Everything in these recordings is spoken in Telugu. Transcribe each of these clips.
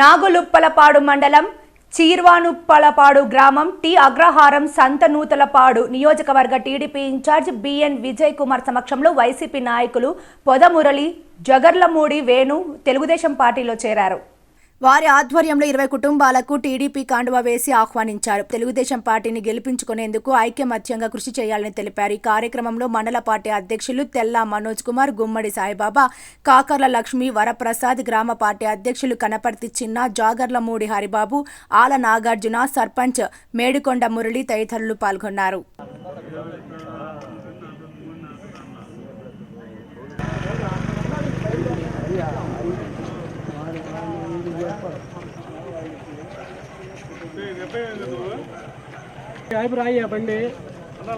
నాగులుప్పలపాడు మండలం చీర్వానుప్పలపాడు గ్రామం టి అగ్రహారం సంతనూతలపాడు నియోజకవర్గ TDP incharge BN Vijay Kumar సమక్షంలో వైసీపీ నాయకులు పొదమురళి జగర్లమూడి వేణు తెలుగుదేశం పార్టీలో చేరారు. వారి ఆధ్వర్యంలో ఇరవై కుటుంబాలకు టీడీపీ కాండువ వేసి ఆహ్వానించారు. తెలుగుదేశం పార్టీని గెలిపించుకునేందుకు ఐక్యమత్యంగా కృషి చేయాలని తెలిపారు. ఈ కార్యక్రమంలో మండల పార్టీ అధ్యక్షులు తెల్లా మనోజ్ కుమార్ గుమ్మడి సాయిబాబా కాకర్ల లక్ష్మి వరప్రసాద్ గ్రామ పార్టీ అధ్యక్షులు కనపర్తి చిన్న జాగర్ల మూడి హరిబాబు ఆల నాగార్జున సర్పంచ్ మేడికొండ మురళి తదితరులు పాల్గొన్నారు. యాభై రాయి ఆ బండి ఒక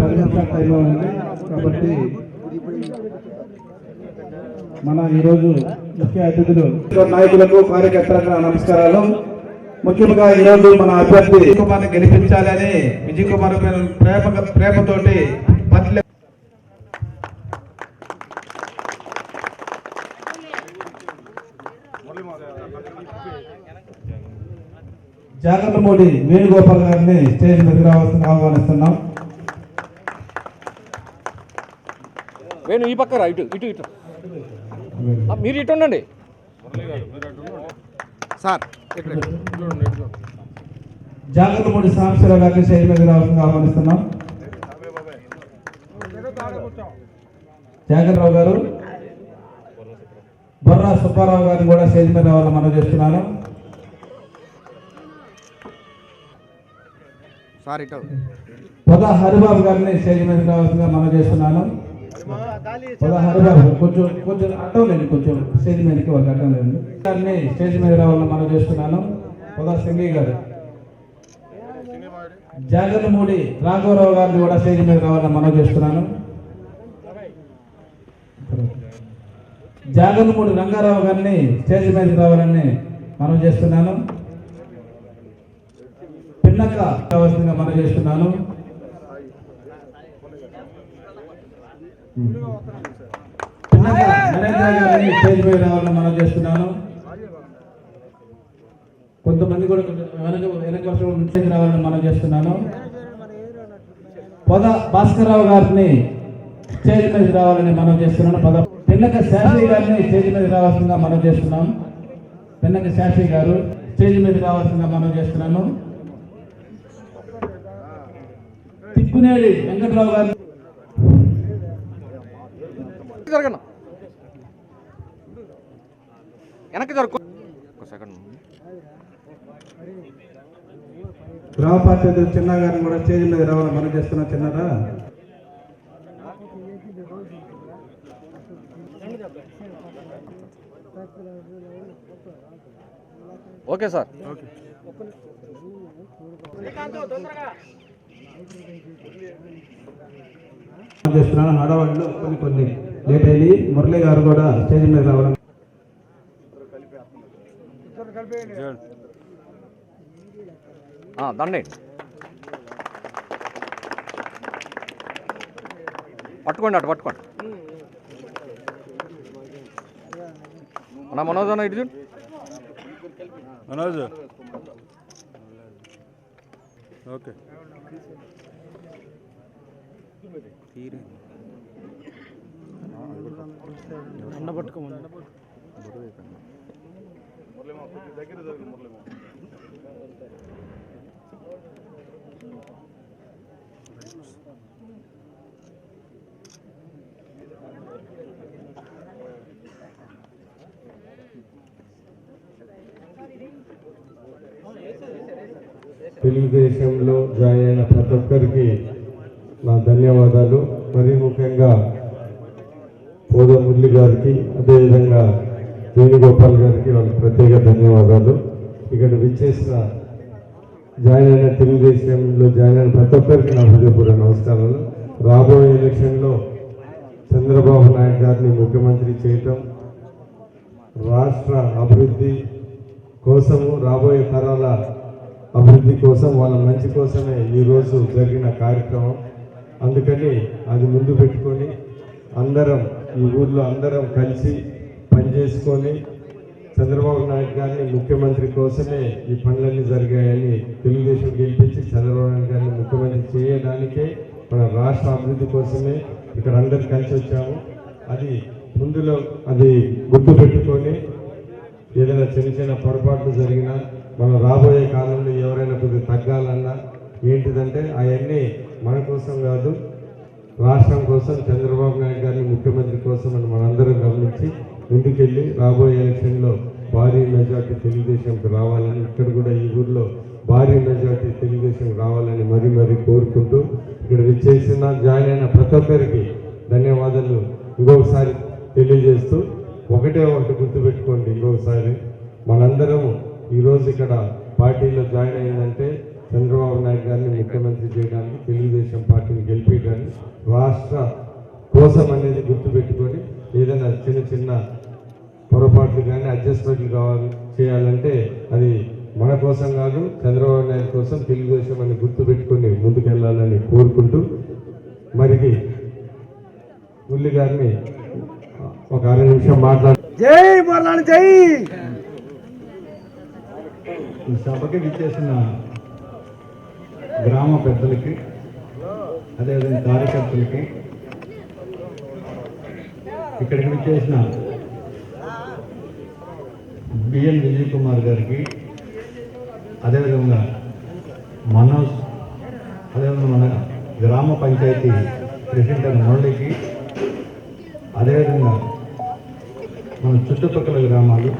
పది నిమిషాల టైంలో ఉంది. కాబట్టి మన ఈరోజు ముఖ్య అతిథులు నాయకులకు కార్యకర్తలకు నమస్కారాలు. ముఖ్యంగా ఈరోజు మన అభ్యర్థి విజయ్ కుమార్ని గెలిపించాలని విజయ్ కుమార్ ప్రేమ ప్రేమతోటి పట్ల జాగ్రత్తమూడి వేణుగోపాల్ గారిని స్టేజ్ మీదకి రావాల్సిన ఆహ్వానిస్తున్నాం. వేణు ఈ పక్క రా ఇటు ఇటు ఇటు. మీరు ఇటు ఉండండి. సార్. జాగ్రత్తమూడి సాంబశివరావు గారిని స్టేజ్ మీదకి రావాల్సిన ఆహ్వానిస్తున్నాం. జాగ్రత్తరావు గారు బొర్రా సుబ్బారావు గారిని కూడా స్టేజ్ మీద రావాలని మనం చేస్తున్నాను. సార్ ఇటు. పొద హరిబాబు గారిని స్టేజ్ మీద రావాల్సిందిగా మనం చేస్తున్నాను. పదహారు కొంచెం కొంచెం అడ్డం లేండి కొంచెం స్టేజ్ మీదకి ఒక అడ్డం లేండి గారిని స్టేజ్ మీద రావాలని మనం చేస్తున్నాను. పొద సింగయ్య గారు. జాగర్లమూడి రాఘవరావు గారిని కూడా స్టేజ్ మీద రావాలని మనం చేస్తున్నాను. జాగన్మూడి రంగారావు గారిని స్టేజ్ మీదకి రావాలని మనం చేస్తున్నాను. పిన్నక రావాల్సిందిగా మనం చేస్తున్నాను. నరేంద్ర గారిని స్టేజ్ రావాలని మనం చేస్తున్నాను కొంతమంది కూడా వెనక వెనక నుంచి రావాలని మనం చేస్తున్నాను. భాస్కర్ భాస్కర్రావు గారిని స్టేజ్ మీద రావాలని మనం చేస్తున్నాను. పద పిల్లక శాస్త్రి గారిని స్టేజ్ మీద రావాల్సిందిగా మనం చేస్తున్నాం. పిల్లక శాస్త్రి గారు స్టేజ్ మీద రావాల్సిందిగా మనం చేస్తున్నాను. తిక్కునేడి వెంకట్రావు గారు జరగను. వెనక్కి జరుగు. ఒక సెకండ్. గ్రామ పార్టీ అధ్యక్షుడు చిన్న గారిని కూడా స్టేజ్ మీద రావాలని మనం చేస్తున్నాం చిన్నరా ఓకే సార్. మనం చేస్తున్నాను హడావాడిలో కొన్ని కొన్ని లేట్ అయ్యి మురళి గారు కూడా స్టేజ్ మీద ఆ, దండే. పట్టుకోండి అటు పట్టుకోండి. అన్న మనోజ్ అన్న ఇటు చూడు. మనోజ్. ఓకే. తెలుగుదేశంలో జాయిన్ అయిన ప్రతి ఒక్కరికి నా ధన్యవాదాలు. మరీ ముఖ్యంగా పోద మురళి గారికి అదేవిధంగా వేణుగోపాల్ గారికి వాళ్ళకి ప్రత్యేక ధన్యవాదాలు. ఇక్కడ విచ్చేసిన జాయిన్ అయిన తెలుగుదేశంలో జాయిన్ అయిన ప్రతి ఒక్కరికి నా హృదయపూర్వక నమస్కారాలు. రాబోయే ఎలక్షన్లో చంద్రబాబు నాయుడు గారిని ముఖ్యమంత్రి చేయటం రాష్ట్ర అభివృద్ధి కోసము రాబోయే తరాల అభివృద్ధి కోసం వాళ్ళ మంచి కోసమే ఈరోజు జరిగిన కార్యక్రమం. అందుకని అది ముందు పెట్టుకొని అందరం ఈ ఊర్లో అందరం కలిసి పనిచేసుకొని చంద్రబాబు నాయుడు గారిని ముఖ్యమంత్రి కోసమే ఈ పనులన్నీ జరిగాయని తెలుగుదేశం గెలిపించి చంద్రబాబు నాయుడు గారిని ముఖ్యమంత్రి చేయడానికే మన రాష్ట్ర అభివృద్ధి కోసమే ఇక్కడ అందరు కలిసి వచ్చాము. అది ముందులో అది గుర్తు పెట్టుకొని ఏదైనా చిన్న చిన్న పొరపాట్లు జరిగినా మనం రాబోయే కాలంలో ఎవరైనా కొద్దిగా తగ్గాలన్నా ఏంటిదంటే అవన్నీ మన కోసం కాదు రాష్ట్రం కోసం చంద్రబాబు నాయుడు గారిని ముఖ్యమంత్రి కోసం అని మనందరం గమనించి ముందుకెళ్ళి రాబోయే ఎలక్షన్లో భారీ మెజార్టీ తెలుగుదేశంకి రావాలని ఇక్కడ కూడా ఈ ఊర్లో భారీ మెజార్టీ తెలుగుదేశం రావాలని మరీ మరీ కోరుకుంటూ ఇక్కడ విచ్చేసిన జాయిన్ అయిన ప్రతి ఒక్కరికి ధన్యవాదాలు. ఇంకొకసారి తెలియజేస్తూ ఒకటే ఒకటి గుర్తుపెట్టుకోండి ఇంకొకసారి మనందరము ఈరోజు ఇక్కడ పార్టీలో జాయిన్ అయిందంటే చంద్రబాబు నాయుడు గారిని ముఖ్యమంత్రి చేయడానికి తెలుగుదేశం పార్టీని గెలిపించడానికి రాష్ట్ర కోసం అనేది గుర్తుపెట్టుకొని ఏదైనా చిన్న చిన్న పొరపాట్లు కానీ అడ్జస్ట్మెంట్లు కావాలి చేయాలంటే అది మన కోసం కాదు చంద్రబాబు నాయుడు కోసం తెలుగుదేశం అని గుర్తుపెట్టుకొని ముందుకెళ్ళాలని కోరుకుంటూ మరికి మురళి గారిని ఒక అర నిమిషం మాట్లాడు జై మరణాన్ని జై! ఈ సభకి విచ్చేసిన గ్రామ పెద్దలకి అదేవిధంగా కార్యకర్తలకి ఇక్కడికి విచ్చేసిన బిఎన్ విజయ్ కుమార్ గారికి అదేవిధంగా మనోజ్ అదేవిధంగా మన గ్రామ పంచాయతీ ప్రెసిడెంట్ మురళికి అదేవిధంగా మన చుట్టుపక్కల గ్రామాలు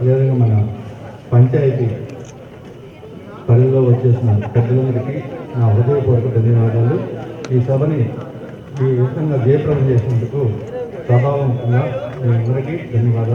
అదేవిధంగా మన పంచాయతీ పరిధిలో వచ్చేసిన పెద్దలందరికీ నా హృదయపూర్వక ధన్యవాదాలు. ఈ సభని ఈ విధంగా జయప్రదం చేసినందుకు ప్రభావంతంగా మీ అందరికీ ధన్యవాదాలు.